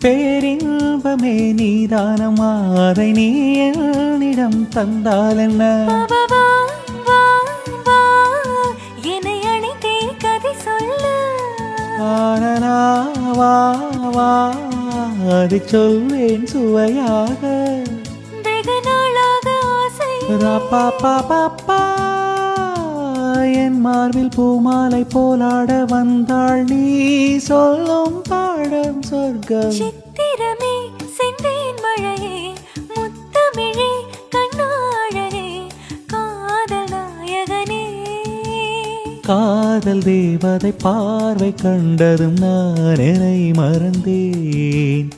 பேரின்பமே நீதானம்மா அதை நீ என்னிடம் தந்தால் என்ன அதை சொல்வேன் சுவையாக. என் மார்பில் பூமாலை போலாட வந்தாள் நீ. சொல்லும் பாடம் சொர்க்கம். சித்திரமே செந்தேன் மழையே முத்தமிழே கண்ணாழகே காதல் நாயகனே காதல் தேவதை பார்வை கண்டதும் நான் என்னை மறந்தேன்.